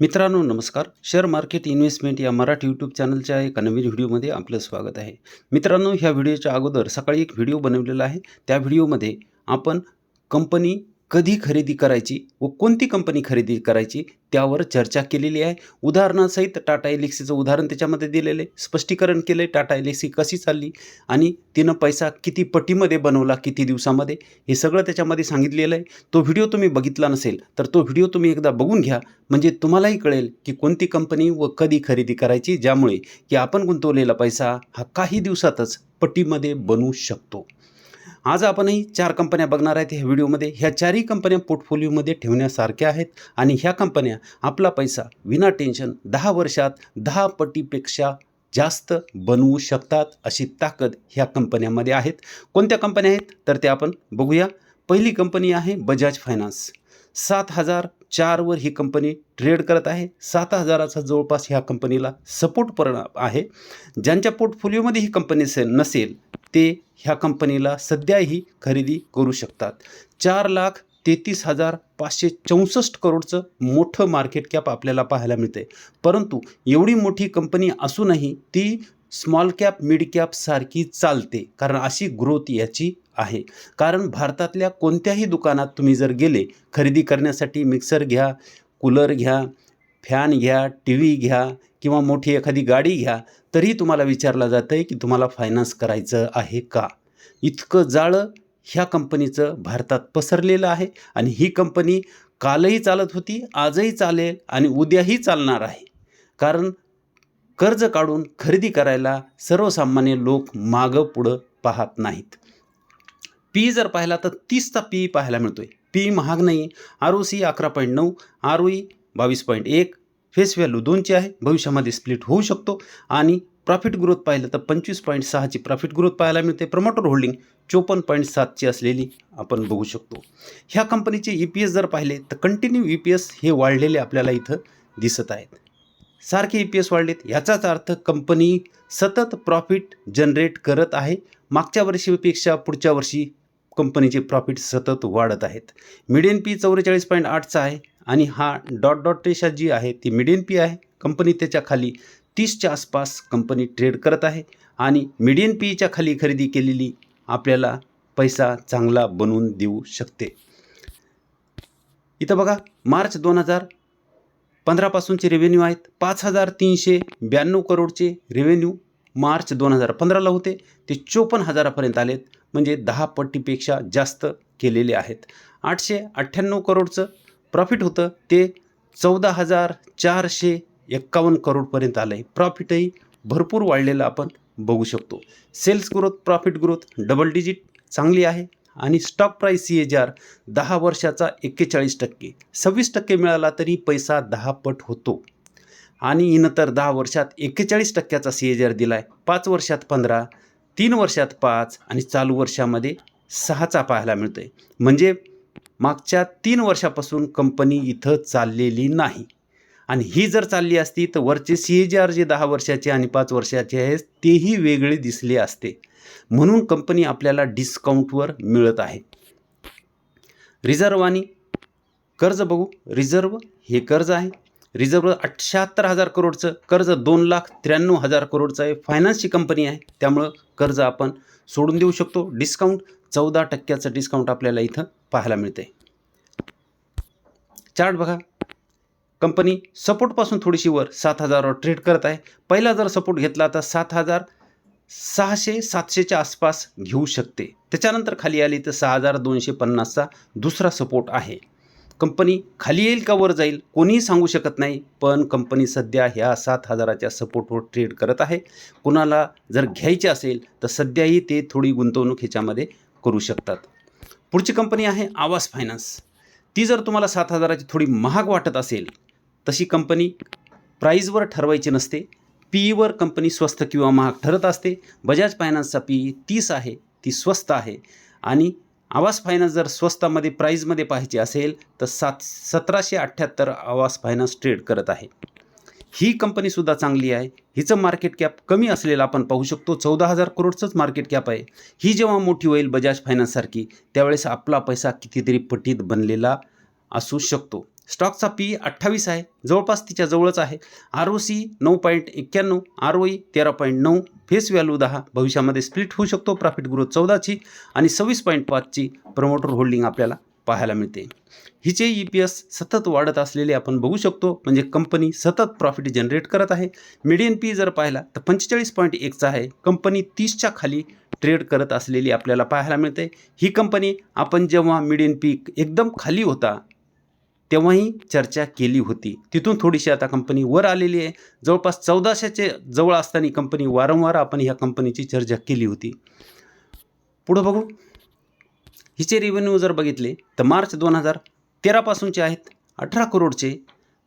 मित्रांनो नमस्कार. Share market investment या मराठी यूट्यूब चॅनलच्या एका नवीन व्हिडिओमध्ये आपलं स्वागत आहे. मित्रांनो ह्या व्हिडिओच्या अगोदर सकाळी एक व्हिडिओ बनवलेला आहे. त्या व्हिडिओमध्ये आपण कंपनी कधी खरेदी करायची व कोणती कंपनी खरेदी करायची त्यावर चर्चा केलेली आहे. उदाहरणासहित टाटा एलेक्सीचं उदाहरण त्याच्यामध्ये दिलेलं आहे. स्पष्टीकरण केलं आहे टाटा एलेक्सी कशी चालली आणि तिनं पैसा किती पटीमध्ये बनवला किती दिवसामध्ये हे सगळं त्याच्यामध्ये सांगितलेलं आहे. तो व्हिडिओ तुम्ही बघितला नसेल तर तो व्हिडिओ तुम्ही एकदा बघून घ्या. म्हणजे तुम्हालाही कळेल की कोणती कंपनी व कधी खरेदी करायची ज्यामुळे की आपण गुंतवलेला पैसा हा काही दिवसातच पट्टीमध्ये बनू शकतो. आज आपणही चार कंपन्या बघणार आहेत ह्या व्हिडिओमध्ये. ह्या चारही कंपन्या पोर्टफोलिओमध्ये ठेवण्यासारख्या आहेत आणि ह्या कंपन्या आपला पैसा विना टेन्शन दहा वर्षात दहा पटीपेक्षा जास्त बनवू शकतात अशी ताकद ह्या कंपन्यामध्ये आहेत. कोणत्या कंपन्या आहेत? तर ते आपण बघूया. पहिली कंपनी आहे बजाज फायनान्स. सात हजार चारवर ही कंपनी ट्रेड करत आहे. सात हजाराचा जवळपास ह्या कंपनीला सपोर्ट परिणाम आहे. ज्यांच्या पोर्टफोलिओमध्ये ही कंपनी से नसेल ते ह्या कंपनीला सध्याही खरेदी करू शकतात. चार लाख तेहतीस हजार पाचशे चौसष्ट करोडचं मोठं मार्केट कॅप आपल्याला पाहायला मिळते परंतु एवढी मोठी कंपनी असूनही ती स्मॉल कॅप मिड कॅप सारखी चालते. कारण अशी ग्रोथ याची आहे. कारण भारतातल्या कोणत्याही दुकानात तुम्ही जर गेले खरेदी करण्यासाठी मिक्सर घ्या कूलर घ्या फॅन घ्या टी व्ही घ्या किंवा मोठी एखादी गाडी घ्या तरी तुम्हाला विचारलं जातं आहे की तुम्हाला फायनान्स करायचं आहे का? इतकं जाळं ह्या कंपनीचं भारतात पसरलेलं आहे आणि ही कंपनी कालही चालत होती आजही चालेल आणि उद्याही चालणार आहे. कारण कर्ज काढून खरेदी करायला सर्वसामान्य लोक मागं पुढं पाहत नाहीत. पी जर पाहिला तर तीसचा पी पाहायला मिळतोय. पी महाग नाही आर ओ सी अकरा पॉईंट नऊ आर ओ ई बावीस पॉईंट एक फेस व्हॅल्यू दोनची आहे. भविष्यामध्ये स्प्लिट होऊ शकतो. आणि प्रॉफिट ग्रोथ पाहिलं तर पंचवीस पॉईंट सहाची प्रॉफिट ग्रोथ पाहायला मिळते. प्रमोटर होल्डिंग चोपन्न पॉईंट सातची असलेली आपण बघू शकतो. ह्या कंपनीचे ई पी एस जर पाहिले तर कंटिन्यू ई पी एस हे वाढलेले आपल्याला इथं दिसत आहेत. सारखे ई पी एस वाढलेत. याचाच अर्थ कंपनी सतत प्रॉफिट जनरेट करत आहे. मागच्या वर्षीपेक्षा पुढच्या वर्षी कंपनीचे प्रॉफिट सतत वाढत आहेत. मिडियन पी चौवेचाळीस पॉईंट आठचा आहे आणि हा डॉट डॉट रेषा जी आहे ती मिडियन पी आहे. कंपनी त्याच्याखाली तीसच्या आसपास कंपनी ट्रेड करत आहे आणि मिडियन पीच्या खाली खरेदी केलेली आपल्याला पैसा चांगला बनवून देऊ शकते. इथं बघा मार्च दोन हजार पंधरापासूनचे रेव्हेन्यू आहेत. पाच हजार तीनशे ब्याण्णव करोडचे रेव्हेन्यू मार्च दोन हजार पंधराला होते. ते चोपन्न हजारापर्यंत आलेत. म्हणजे दहा पट्टीपेक्षा जास्त केलेले आहेत. आठशे अठ्ठ्याण्णव करोडचं प्रॉफिट होतं. ते चौदा हजार चारशे एक्कावन्न करोडपर्यंत आलं आहे प्रॉफिटही भरपूर वाढलेलं आपण बघू शकतो. Sales growth profit growth double digit चांगली आहे. आणि stock price C H R दहा वर्षाचा एक्केचाळीस टक्के. सव्वीस टक्के मिळाला तरी पैसा दहा पट होतो. आणि नंतर दहा वर्षात एक्केचाळीस टक्क्याचा सी एच आर दिला आहे पाच वर्षात पंधरा तीन वर्षात पाच आणि चालू वर्षामध्ये सहाचा पाहायला मिळतो आहे म्हणजे मागच्या तीन वर्षापासून कंपनी इथं चाललेली नाही. आणि ही जर चालली असती तर वरचे सी ए आर जे दहा वर्षाचे आणि पाच वर्षाचे आहेत तेही वेगळे दिसले असते. म्हणून कंपनी आपल्याला डिस्काउंटवर मिळत आहे. रिझर्व आणि कर्ज बघू. रिझर्व हे कर्ज आहे. रिझर्व अठ्ठ्याहत्तर हजार करोडचं कर्ज दोन लाख त्र्याण्णव हजार करोडचं आहे फायनान्सची कंपनी आहे. त्यामुळं कर्ज आपण सोडून देऊ शकतो. डिस्काउंट चौदा टक्क्याचं डिस्काउंट आपल्याला इथं पाहायला मिळते चार्ट बघा. कंपनी सपोर्टपासून थोडीशी वर सात हजारावर ट्रेड करत आहे. पहिला जर सपोर्ट घेतला तर सात हजार सहाशे सातशेच्या आसपास घेऊ शकते. त्याच्यानंतर खाली आली तर सहा हजार दोनशे पन्नासचा दुसरा सपोर्ट आहे. कंपनी खाली येईल का वर जाईल कोणीही सांगू शकत नाही पण कंपनी सध्या ह्या सात हजाराच्या सपोर्टवर ट्रेड करत आहे. कुणाला जर घ्यायचे असेल तर सध्याही ते थोडी गुंतवणूक ह्याच्यामध्ये करू शकतात. पुढची कंपनी आहे आवास फायनान्स ती जर तुम्हाला सात हजाराची थोडी महाग वाटत असेल तशी कंपनी प्राईजवर ठरवायची नसते. पीईवर कंपनी स्वस्त किंवा महाग ठरत असते. बजाज फायनान्सचा पीई तीस आहे ती स्वस्त आहे. आणि आवास फायनान्स जर स्वस्तामध्ये प्राईजमध्ये पाहायची असेल तर सात सतराशे अठ्ठ्याहत्तर आवास फायनान्स ट्रेड करत आहे. ही कंपनीसुद्धा चांगली आहे. हिचं मार्केट कॅप कमी असलेलं आपण पाहू शकतो. चौदा हजार करोडचंच मार्केट कॅप आहे. ही जेव्हा मोठी होईल बजाज फायनान्ससारखी त्यावेळेस आपला पैसा कितीतरी पटीत बनलेला असू शकतो. स्टॉकचा पी अठ्ठावीस आहे जवळपास तिच्या जवळच आहे. आर ओ सी नऊ पॉईंट एक्क्याण्णव आर ओ ई तेरा पॉईंट नऊ फेस व्हॅल्यू दहा. भविष्यामध्ये स्प्लिट होऊ शकतो प्रॉफिट ग्रोथ चौदाची आणि सव्वीस पॉईंट पाचची प्रमोटर होल्डिंग आपल्याला पाहायला मिळते. हिचे ई पी एस सतत वाढत असलेले आपण बघू शकतो म्हणजे कंपनी सतत प्रॉफिट जनरेट करत आहे. मिडियन पी जर पाहिला तर पंचेचाळीस पॉईंट एकचा आहे. कंपनी तीसच्या खाली ट्रेड करत असलेली आपल्याला पाहायला मिळते. ही कंपनी आपण जेव्हा मिडियन पीक एकदम खाली होता तेव्हाही चर्चा केली होती. तिथून थोडीशी आता कंपनी वर आलेली आहे. जवळपास चौदाशेचे जवळ असताना कंपनी वारंवार आपण ह्या कंपनीची चर्चा केली होती. पुढं बघू. हिचे रेव्हेन्यू जर बघितले तर मार्च दोन हजार तेरापासूनचे आहेत. अठरा करोडचे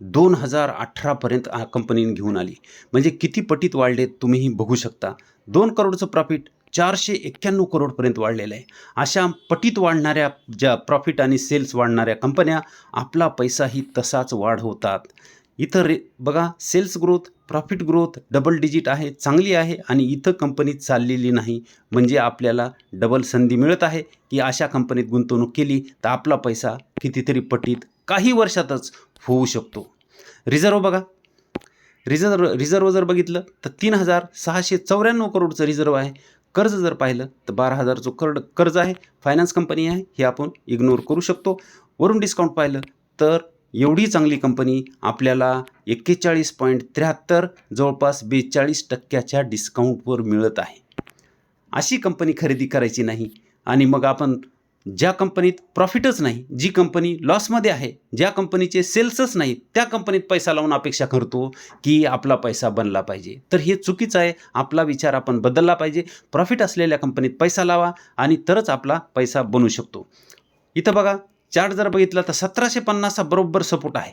दोन हजार अठरापर्यंत कंपनीने घेऊन आली. म्हणजे किती पटीत वाढले तुम्हीही बघू शकता. दोन करोडचं प्रॉफिट चारशे एक्क्याण्णव करोडपर्यंत वाढलेलं आहे. अशा पटीत वाढणाऱ्या ज्या प्रॉफिट आणि सेल्स वाढणाऱ्या कंपन्या आपला पैसाही तसाच वाढवतात इथं रे बघा sales growth profit growth double digit आहे चांगली आहे आणि इथं कंपनी चाललेली नाही. म्हणजे आपल्याला डबल संधी मिळत आहे की अशा कंपनीत गुंतवणूक केली तर आपला पैसा कितीतरी पटीत काही वर्षातच होऊ शकतो. रिझर्व बघा. रिझर्व रिझर्व जर बघितलं तर तीन हजार सहाशे चौऱ्याण्णव करोडचं रिझर्व आहे. कर्ज जर पाहिलं तर बारा हजारचं कर्ड कर्ज आहे फायनान्स कंपनी आहे हे आपण इग्नोर करू शकतो. वरून डिस्काउंट पाहिलं तर एवढी चांगली कंपनी आपल्याला एक्केचाळीस पॉईंट त्र्याहत्तर जवळपास बेचाळीस टक्क्याच्या डिस्काउंटवर मिळत आहे. अशी कंपनी खरेदी करायची नाही. आणि मग आपण ज्या कंपनीत प्रॉफिटच नाही जी कंपनी लॉसमध्ये आहे ज्या कंपनीचे सेल्सच नाही त्या कंपनीत पैसा लावून अपेक्षा करतो की आपला पैसा बनला पाहिजे. तर हे चुकीचं आहे. आपला विचार आपण बदलला पाहिजे. प्रॉफिट असलेल्या कंपनीत पैसा लावा आणि तरच आपला पैसा बनू शकतो. इथं बघा चार्ट जर बघितला तर सतराशे पन्नासचा बरोबर सपोर्ट आहे.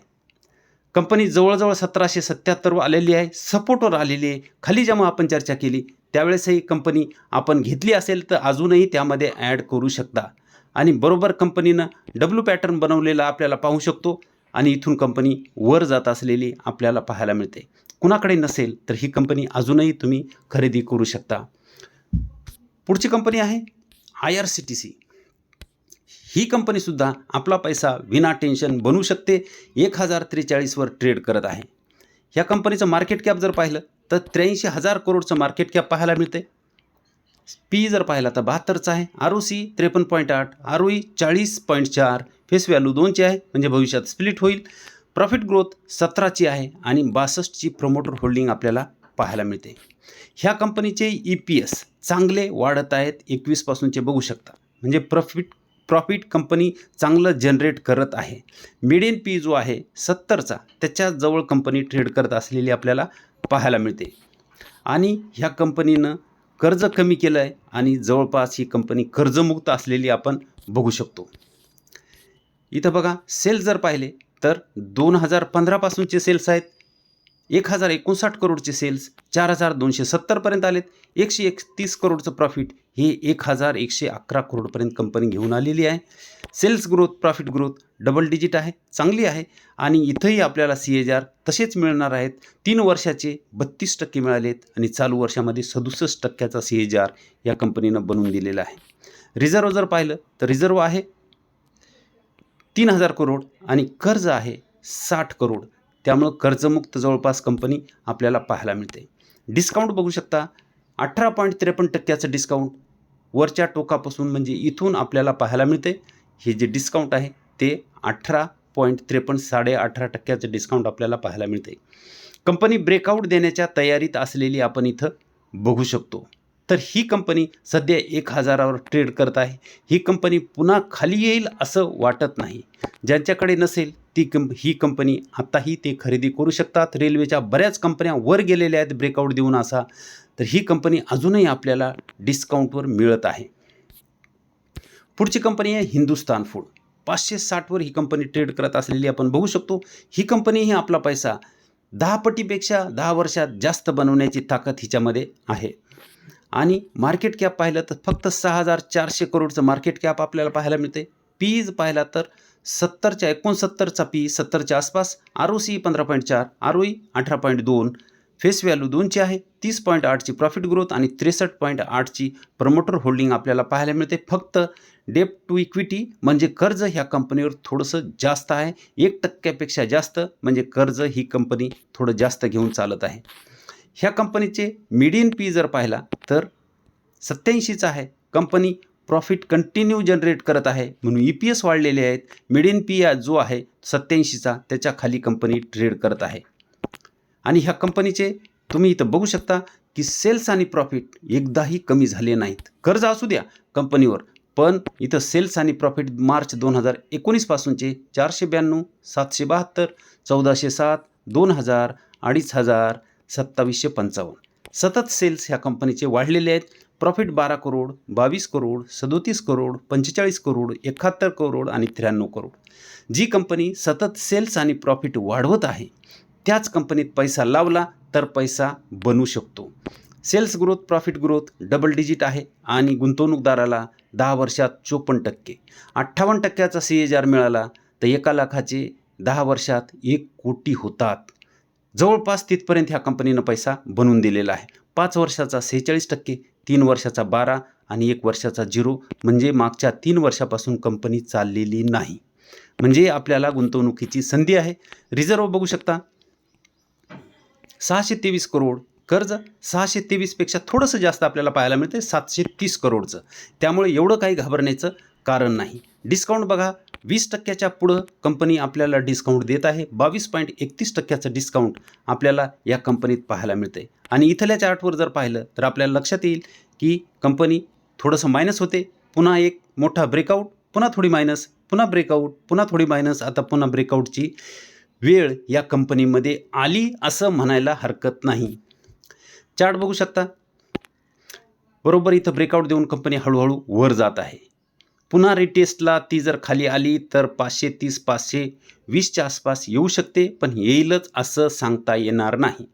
कंपनी जवळजवळ सतराशे सत्याहत्तर आलेली आहे. सपोर्टवर आलेली आहे. खाली जेव्हा आपण चर्चा केली त्यावेळेसही कंपनी आपण घेतली असेल तर अजूनही त्यामध्ये ॲड करू शकता. आणि बरोबर कंपनीनं डब्ल्यू पॅटर्न बनवलेला आपल्याला पाहू शकतो. आणि इथून कंपनी वर जात असलेली आपल्याला पाहायला मिळते. कुणाकडे नसेल तर ही कंपनी अजूनही तुम्ही खरेदी करू शकता. पुढची कंपनी आहे I R C T C ही कंपनीसुद्धा आपला पैसा विना टेन्शन बनवू शकते. एक हजार त्रेचाळीसवर ट्रेड करत आहे. ह्या कंपनीचं मार्केट कॅप जर पाहिलं तर त्र्याऐंशी हजार करोडचं मार्केट कॅप पाहायला मिळते. पी जर पाहिला तर बहात्तरचा आहे. आर ओ सी त्रेपन्न पॉईंट आठ आर ओ ई चाळीस पॉईंट चार फेस व्हॅल्यू दोनची आहे म्हणजे भविष्यात स्प्लिट होईल. प्रॉफिट ग्रोथ सतराची आहे आणि बासष्टची प्रमोटर होल्डिंग आपल्याला पाहायला मिळते. ह्या कंपनीचे ई पी एस चांगले वाढत आहेत एकवीसपासूनचे बघू शकता. म्हणजे प्रॉफिट प्रॉफिट कंपनी चांगलं जनरेट करत आहे. मिडियन पी जो आहे सत्तरचा त्याच्याजवळ कंपनी ट्रेड करत असलेली आपल्याला पाहायला मिळते. आणि ह्या कंपनीनं कर्ज कमी केलं आहे आणि जवळपास ही कंपनी कर्जमुक्त असलेली आपण बघू शकतो. इथं बघा सेल्स जर पाहिले तर दोन हजार पंधरापासूनचे सेल्स आहेत. एक हजार एकोणसाठ करोडचे सेल्स चार हजार दोनशे सत्तरपर्यंत आलेत. एकशे एकतीस करोडचं प्रॉफिट हे एक हजार एकशे अकरा करोडपर्यंत कंपनी घेऊन आलेली आहे. Sales growth profit growth double digit आहे चांगली आहे. आणि इथंही आपल्याला सी एच आर तसेच मिळणार आहेत. तीन वर्षाचे बत्तीस टक्के मिळालेत आणि चालू वर्षामध्ये सदुसष्ट टक्क्याचा सी एच आर या कंपनीनं बनवून दिलेला आहे. रिझर्व जर पाहिलं तर रिझर्व आहे तीन हजार करोड आणि कर्ज आहे साठ करोड. त्यामुळं कर्जमुक्त जवळपास कंपनी आपल्याला पाहायला मिळते. डिस्काउंट बघू शकता. अठरा पॉईंट त्रेपन्न टक्क्याचं डिस्काउंट वरच्या टोकापासून म्हणजे इथून आपल्याला पाहायला मिळते. हे जे डिस्काउंट आहे ते अठरा पॉईंट त्रेपन्न साडे अठरा टक्क्याचं डिस्काउंट आपल्याला पाहायला मिळते. कंपनी ब्रेकआउट देण्याच्या तयारीत असलेली आपण इथं बघू शकतो. तर ही कंपनी सध्या एक हजारावर ट्रेड करत आहे. ही कंपनी पुन्हा खाली येईल असं वाटत नाही. ज्यांच्याकडे नसेल ती कंप ही कंपनी आत्ताही ते खरेदी करू शकतात. रेल्वेच्या बऱ्याच कंपन्या वर गेलेल्या आहेत ब्रेकआउट देऊन असा तर ही कंपनी अजूनही आपल्याला डिस्काउंटवर मिळत आहे. पुढची कंपनी आहे हिंदुस्तान फूड. पाचशे साठवर ही कंपनी ट्रेड करत असलेली आपण बघू शकतो. ही कंपनीही आपला पैसा दहा पटीपेक्षा दहा वर्षात जास्त बनवण्याची ताकद हिच्यामध्ये आहे. आणि मार्केट कॅप पाहिलं तर फक्त सहा हजार चारशे करोडचं मार्केट कॅप आपल्याला पाहायला मिळते. पीज पाहिला तर सत्तरच्या एकोणसत्तरचा पी सत्तरच्या आसपास आर ओ सी पंधरा पॉईंट चार आर ओ ई अठरा पॉईंट दोन फेस व्हॅल्यू दोनची आहे तीस पॉईंट आठची प्रॉफिट ग्रोथ आणि त्रेसष्ट पॉईंट आठची प्रमोटर होल्डिंग आपल्याला पाहायला मिळते. फक्त डेप टू इक्विटी म्हणजे कर्ज ह्या कंपनीवर थोडंसं जास्त आहे. एक टक्क्यापेक्षा जास्त म्हणजे कर्ज ही कंपनी थोडं जास्त घेऊन चालत आहे. ह्या कंपनीचे मिडियन पी जर पाहिला तर सत्याऐंशीचा आहे. कंपनी प्रॉफिट कंटिन्यू जनरेट करत आहे. म्हणून ई पी एस वाढलेले आहेत. मिडियन पी जो आहे सत्याऐंशीचा त्याच्याखाली कंपनी ट्रेड करत आहे. आणि ह्या कंपनीचे तुम्ही इथं बघू शकता की सेल्स आणि प्रॉफिट एकदाही कमी झाले नाहीत. कर्ज असू द्या कंपनीवर पण इथं सेल्स आणि प्रॉफिट मार्च दोन हजार एकोणीसपासूनचे चारशे ब्याण्णव सातशे बहात्तर चौदाशे सात दोन हजार अडीच हजार सत्तावीसशे पंचावन्न. सतत सेल्स ह्या कंपनीचे वाढलेले आहेत. प्रॉफिट बारा करोड बावीस करोड सदोतीस करोड पंचेचाळीस करोड एकाहत्तर करोड आणि त्र्याण्णव करोड. जी कंपनी सतत सेल्स आणि प्रॉफिट वाढवत आहे त्याच कंपनीत पैसा लावला तर पैसा बनू शकतो. Sales growth profit growth double digit आहे आणि गुंतवणूकदाराला दहा वर्षात चोपन्न टक्के. अठ्ठावन्न टक्क्याचा सी एच आर मिळाला तर एका लाखाचे दहा वर्षात एक कोटी होतात. जवळपास तिथपर्यंत ह्या कंपनीनं पैसा बनवून दिलेला आहे. पाच वर्षाचा सेहेचाळीस टक्के तीन वर्षाचा बारा आणि एक वर्षाचा झिरो म्हणजे मागच्या तीन वर्षापासून कंपनी चाललेली नाही. म्हणजे आपल्याला गुंतवणुकीची संधी आहे. रिझर्व बघू शकता. सहाशे तेवीस करोड कर्ज सहाशे तेवीसपेक्षा थोडंसं जास्त आपल्याला पाहायला मिळते सातशे तीस करोडचं. त्यामुळे एवढं काही घाबरण्याचं कारण नाही. डिस्काउंट बघा वीस टक्क्याच्या पुढं कंपनी आपल्याला डिस्काउंट देत आहे बावीस पॉईंट एकतीस टक्क्याचं डिस्काउंट आपल्याला या कंपनीत पाहायला मिळते आणि इथल्या चार्टवर जर पाहिलं तर आपल्याला लक्षात येईल की कंपनी थोडंसं मायनस होते पुन्हा एक मोठा ब्रेकआउट पुन्हा थोडी मायनस पुन्हा ब्रेकआउट पुन्हा थोडी मायनस आता पुन्हा ब्रेकआउटची वेळ या कंपनीमध्ये आली असं म्हणायला हरकत नाही. चार्ट बघू शकता. बरोबर इथं ब्रेकआउट देऊन कंपनी हळूहळू वर जात आहे. पुन्हा रिटेस्टला ती जर खाली आली तर पाचशे तीस पाचशे वीसच्या आसपास येऊ शकते पण येईलच असं सांगता येणार नाही.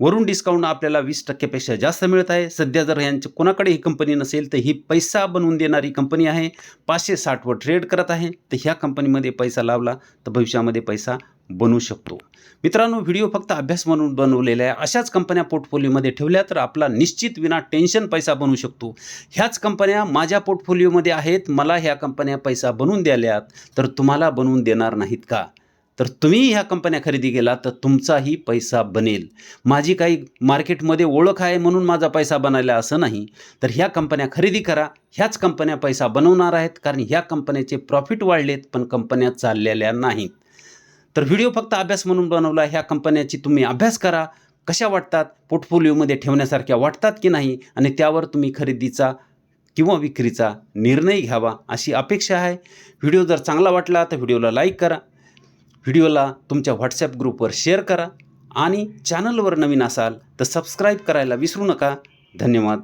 वरून डिस्काउंट आपल्याला वीस टक्केपेक्षा जास्त मिळत आहे. सध्या जर यांच्या कोणाकडे ही कंपनी नसेल तर ही पैसा बनवून देणारी कंपनी आहे. पाचशे साठवर ट्रेड करत आहे. तर ह्या कंपनीमध्ये पैसा लावला तर भविष्यामध्ये पैसा बनवू शकतो. मित्रांनो व्हिडिओ फक्त अभ्यास म्हणून बनवलेला आहे. अशाच कंपन्या पोर्टफोलिओमध्ये ठेवल्या तर आपला निश्चित विना टेन्शन पैसा बनवू शकतो. ह्याच कंपन्या माझ्या पोर्टफोलिओमध्ये आहेत. मला ह्या कंपन्या पैसा बनवून द्याल्यात. तर तुम्हाला बनवून देणार नाहीत का? तर तुम्ही ह्या कंपन्या खरेदी केला तर तुमचाही पैसा बनेल. माझी काही मार्केटमध्ये ओळख आहे म्हणून माझा पैसा बनायला असं नाही. तर ह्या कंपन्या खरेदी करा. ह्याच कंपन्या पैसा बनवणार आहेत. कारण ह्या कंपन्याचे प्रॉफिट वाढलेत पण कंपन्या चाललेल्या नाहीत. तर व्हिडिओ फक्त अभ्यास म्हणून बनवला ह्या कंपन्याची तुम्ही अभ्यास करा. कशा वाटतात? पोर्टफोलिओमध्ये ठेवण्यासारख्या वाटतात की नाही? आणि त्यावर तुम्ही खरेदीचा किंवा विक्रीचा निर्णय घ्यावा अशी अपेक्षा आहे. व्हिडिओ जर चांगला वाटला तर व्हिडिओला लाईक करा. व्हिडिओला तुमच्या व्हॉट्सॲप ग्रुपवर शेअर करा. आणि चॅनलवर नवीन असाल तर सबस्क्राईब करायला विसरू नका. धन्यवाद.